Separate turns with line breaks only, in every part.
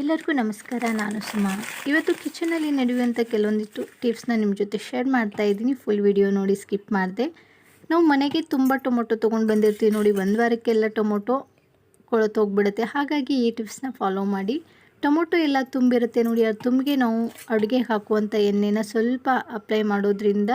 ಎಲ್ಲರಿಗೂ ನಮಸ್ಕಾರ, ನಾನು ಸುಮಾ. ಇವತ್ತು ಕಿಚನಲ್ಲಿ ನಡೆಯುವಂಥ ಕೆಲವೊಂದಿಷ್ಟು ಟಿಪ್ಸ್ನ ನಿಮ್ಮ ಜೊತೆ ಶೇರ್ ಮಾಡ್ತಾ ಇದ್ದೀನಿ. ಫುಲ್ ವಿಡಿಯೋ ನೋಡಿ ಸ್ಕಿಪ್ ಮಾಡಿದೆ. ನಾವು ಮನೆಗೆ ತುಂಬ ಟೊಮೊಟೊ ತೊಗೊಂಡು ಬಂದಿರ್ತೀವಿ ನೋಡಿ, ಒಂದು ವಾರಕ್ಕೆಲ್ಲ ಟೊಮೊಟೊ ಕೊಳತೋಗ್ಬಿಡುತ್ತೆ ಹಾಗಾಗಿ ಈ ಟಿಪ್ಸ್ನ ಫಾಲೋ ಮಾಡಿ. ಟೊಮೊಟೊ ಎಲ್ಲ ತುಂಬಿರುತ್ತೆ ನೋಡಿ, ಅದು ತುಂಬಿಗೆ ನಾವು ಅಡುಗೆ ಹಾಕುವಂಥ ಎಣ್ಣೆನ ಸ್ವಲ್ಪ ಅಪ್ಲೈ ಮಾಡೋದ್ರಿಂದ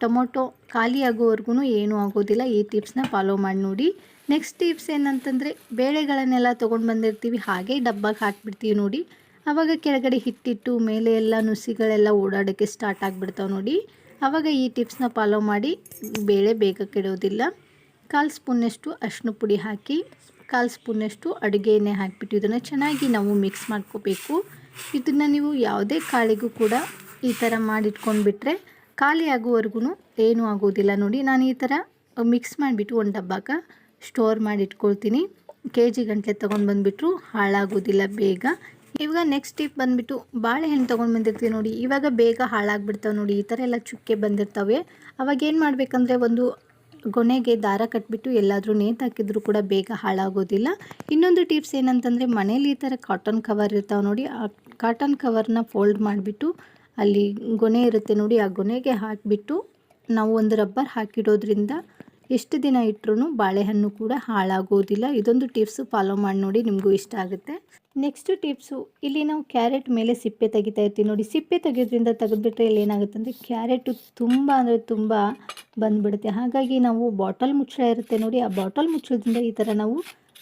ಟೊಮೊಟೊ ಖಾಲಿ ಆಗೋವರೆಗೂ ಏನೂ ಆಗೋದಿಲ್ಲ. ಈ ಟಿಪ್ಸ್ನ ಫಾಲೋ ಮಾಡಿ ನೋಡಿ. ನೆಕ್ಸ್ಟ್ ಟಿಪ್ಸ್ ಏನಂತಂದರೆ ಬೇಳೆಗಳನ್ನೆಲ್ಲ ತೊಗೊಂಡು ಬಂದಿರ್ತೀವಿ. ಹಾಗೆ ಡಬ್ಬಕ್ಕೆ ಹಾಕಿಬಿಡ್ತೀವಿ ನೋಡಿ. ಆವಾಗ ಕೆಳಗಡೆ ಹಿಟ್ಟಿಟ್ಟು, ಮೇಲೆ ಎಲ್ಲ ನುಸಿಗಳೆಲ್ಲ ಓಡಾಡೋಕ್ಕೆ ಸ್ಟಾರ್ಟ್ ಆಗಿಬಿಡ್ತಾವೆ ನೋಡಿ. ಆವಾಗ ಈ ಟಿಪ್ಸ್ನ ಫಾಲೋ ಮಾಡಿ ಬೇಳೆ ಬೇಗ ಕೆಡೋದಿಲ್ಲ. ಕಾಲು ಸ್ಪೂನಷ್ಟು ಅರಿಶಿನ ಪುಡಿ ಹಾಕಿ, ಕಾಲು ಸ್ಪೂನಷ್ಟು ಅಡುಗೆ ಎಣ್ಣೆ ಹಾಕಿಬಿಟ್ಟು ಇದನ್ನು ಚೆನ್ನಾಗಿ ನಾವು ಮಿಕ್ಸ್ ಮಾಡ್ಕೋಬೇಕು. ಇದನ್ನು ನೀವು ಯಾವುದೇ ಕಾಳಿಗೂ ಕೂಡ ಈ ಥರ ಮಾಡಿಟ್ಕೊಂಡ್ಬಿಟ್ರೆ ಖಾಲಿ ಆಗುವವರೆಗೂ ಏನೂ ಆಗೋದಿಲ್ಲ ನೋಡಿ. ನಾನು ಈ ಥರ ಮಿಕ್ಸ್ ಮಾಡಿಬಿಟ್ಟು ಒಂದು ಡಬ್ಬಕ್ಕೆ ಸ್ಟೋರ್ ಮಾಡಿ ಇಟ್ಕೊಳ್ತೀನಿ ಕೆ ಜಿ ಗಂಟಲೆ ತೊಗೊಂಡು ಬಂದುಬಿಟ್ರು ಹಾಳಾಗೋದಿಲ್ಲ ಬೇಗ. ಇವಾಗ ನೆಕ್ಸ್ಟ್ ಟಿಪ್ ಬಂದುಬಿಟ್ಟು ಬಾಳೆಹಣ್ಣು ತೊಗೊಂಡು ಬಂದಿರ್ತೀವಿ ನೋಡಿ. ಇವಾಗ ಬೇಗ ಹಾಳಾಗ್ಬಿಡ್ತಾವೆ ನೋಡಿ. ಈ ಥರ ಎಲ್ಲ ಚುಕ್ಕೆ ಬಂದಿರ್ತವೆ. ಅವಾಗ ಏನು ಮಾಡಬೇಕಂದ್ರೆ ಒಂದು ಗೊನೆಗೆ ದಾರ ಕಟ್ಬಿಟ್ಟು ಎಲ್ಲಾದರೂ ನೇತು ಹಾಕಿದ್ರು ಕೂಡ ಬೇಗ ಹಾಳಾಗೋದಿಲ್ಲ. ಇನ್ನೊಂದು ಟಿಪ್ಸ್ ಏನಂತಂದರೆ ಮನೇಲಿ ಈ ಥರ ಕಾಟನ್ ಕವರ್ ಇರ್ತಾವೆ ನೋಡಿ. ಆ ಕಾಟನ್ ಕವರ್ನ ಫೋಲ್ಡ್ ಮಾಡಿಬಿಟ್ಟು ಅಲ್ಲಿ ಗೊನೆ ಇರುತ್ತೆ ನೋಡಿ. ಆ ಗೊನೆಗೆ ಹಾಕಿಬಿಟ್ಟು ನಾವು ಒಂದು ರಬ್ಬರ್ ಹಾಕಿಡೋದ್ರಿಂದ ಎಷ್ಟು ದಿನ ಇಟ್ಟರು ಬಾಳೆಹಣ್ಣು ಕೂಡ ಹಾಳಾಗೋದಿಲ್ಲ. ಇದೊಂದು ಟಿಪ್ಸು ಫಾಲೋ ಮಾಡಿ ನೋಡಿ ನಿಮಗೂ ಇಷ್ಟ ಆಗುತ್ತೆ. ನೆಕ್ಸ್ಟ್ ಟಿಪ್ಸು ಇಲ್ಲಿ ನಾವು ಕ್ಯಾರೆಟ್ ಮೇಲೆ ಸಿಪ್ಪೆ ತೆಗಿತಾ ಇರ್ತೀವಿ ನೋಡಿ. ಸಿಪ್ಪೆ ತೆಗೆಯೋದ್ರಿಂದ ತೆಗೆದುಬಿಟ್ರೆ ಇಲ್ಲಿ ಏನಾಗುತ್ತೆ ಅಂದರೆ ಕ್ಯಾರೆಟು ತುಂಬ ಅಂದರೆ ತುಂಬ ಬಂದುಬಿಡುತ್ತೆ. ಹಾಗಾಗಿ ನಾವು ಬಾಟಲ್ ಮುಚ್ಚಳ ಇರುತ್ತೆ ನೋಡಿ. ಆ ಬಾಟಲ್ ಮುಚ್ಚಳದಿಂದ ಈ ಥರ ನಾವು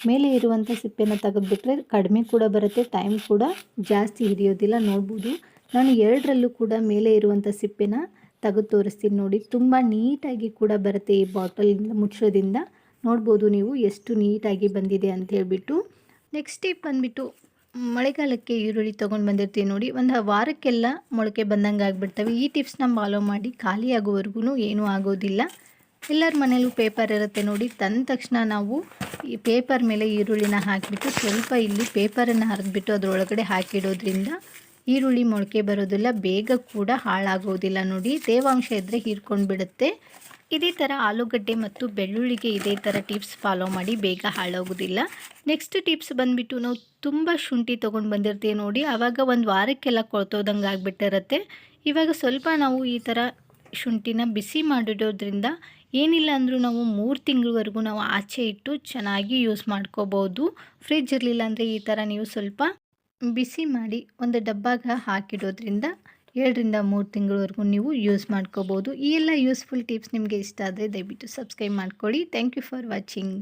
ಮೇಲೆ ಇರುವಂಥ ಸಿಪ್ಪೆನ ತೆಗೆದುಬಿಟ್ರೆ ಕಡಿಮೆ ಕೂಡ ಬರುತ್ತೆ ಟೈಮ್ ಕೂಡ ಜಾಸ್ತಿ ಹಿಡಿಯೋದಿಲ್ಲ. ನೋಡ್ಬೋದು. ನಾನು ಎರಡರಲ್ಲೂ ಕೂಡ ಮೇಲೆ ಇರುವಂಥ ಸಿಪ್ಪೆನ ತೆಗೆದು ತೋರಿಸ್ತೀನಿ ನೋಡಿ. ತುಂಬ ನೀಟಾಗಿ ಕೂಡ ಬರುತ್ತೆ ಈ ಬಾಟಲಿಂದ ಮುಚ್ಚೋದಿಂದ ನೋಡ್ಬೋದು ನೀವು ಎಷ್ಟು ನೀಟಾಗಿ ಬಂದಿದೆ ಅಂತ ಹೇಳ್ಬಿಟ್ಟು. ನೆಕ್ಸ್ಟ್ ಟಿಪ್ ಬಂದುಬಿಟ್ಟು, ಮಳೆಗಾಲಕ್ಕೆ ಈರುಳ್ಳಿ ತೊಗೊಂಡು ಬಂದಿರ್ತೀವಿ ನೋಡಿ. ಒಂದು ವಾರಕ್ಕೆಲ್ಲ ಮೊಳಕೆ ಬಂದಂಗೆ ಆಗಿಬಿಡ್ತವೆ. ಈ ಟಿಪ್ಸ್ನ ಫಾಲೋ ಮಾಡಿ. ಖಾಲಿ ಆಗೋವರೆಗೂ ಏನೂ ಆಗೋದಿಲ್ಲ. ಎಲ್ಲರ ಮನೇಲೂ ಪೇಪರ್ ಇರುತ್ತೆ ನೋಡಿ. ತಂದ ತಕ್ಷಣ ನಾವು ಈ ಪೇಪರ್ ಮೇಲೆ ಈರುಳ್ಳಿನ ಹಾಕಿಬಿಟ್ಟು ಸ್ವಲ್ಪ ಇಲ್ಲಿ ಪೇಪರನ್ನು ಹರಿದ್ಬಿಟ್ಟು ಅದರೊಳಗಡೆ ಹಾಕಿಡೋದ್ರಿಂದ ಈರುಳ್ಳಿ ಮೊಳಕೆ ಬರೋದಿಲ್ಲ ಬೇಗ ಕೂಡ ಹಾಳಾಗೋದಿಲ್ಲ ನೋಡಿ. ತೇವಾಂಶ ಇದ್ದರೆ ಹೀರ್ಕೊಂಡು ಬಿಡುತ್ತೆ. ಇದೇ ಥರ ಆಲೂಗಡ್ಡೆ ಮತ್ತು ಬೆಳ್ಳುಳ್ಳಿಗೆ ಇದೇ ಥರ ಟಿಪ್ಸ್ ಫಾಲೋ ಮಾಡಿ ಬೇಗ ಹಾಳಾಗೋದಿಲ್ಲ. ನೆಕ್ಸ್ಟ್ ಟಿಪ್ಸ್ ಬಂದುಬಿಟ್ಟು ನಾವು ತುಂಬ ಶುಂಠಿ ತೊಗೊಂಡು ಬಂದಿರ್ತೀವಿ ನೋಡಿ. ಆವಾಗ ಒಂದು ವಾರಕ್ಕೆಲ್ಲ ಕೊಳ್ತೋದಂಗೆ ಆಗಿಬಿಟ್ಟಿರುತ್ತೆ. ಇವಾಗ ಸ್ವಲ್ಪ ನಾವು ಈ ಥರ ಶುಂಠಿನ ಬಿಸಿ ಮಾಡಿಡೋದ್ರಿಂದ ಏನಿಲ್ಲ ಅಂದರೂ ನಾವು ಮೂರು ತಿಂಗಳವರೆಗೂ ನಾವು ಆಚೆ ಇಟ್ಟು ಚೆನ್ನಾಗಿ ಯೂಸ್ ಮಾಡ್ಕೋಬೋದು. ಫ್ರಿಜ್ ಇರಲಿಲ್ಲ ಅಂದರೆ ಈ ಥರ ನೀವು ಸ್ವಲ್ಪ ಬಿಸಿ ಮಾಡಿ ಒಂದು ಡಬ್ಬಾಗ ಹಾಕಿಡೋದ್ರಿಂದ ಏಳರಿಂದ ಮೂರು ತಿಂಗಳವರೆಗೂ ನೀವು ಯೂಸ್ ಮಾಡ್ಕೋಬೋದು. ಈ ಎಲ್ಲ ಯೂಸ್ಫುಲ್ ಟಿಪ್ಸ್ ನಿಮಗೆ ಇಷ್ಟ ಆದರೆ ದಯವಿಟ್ಟು ಸಬ್ಸ್ಕ್ರೈಬ್ ಮಾಡ್ಕೊಳ್ಳಿ. Thank you for watching.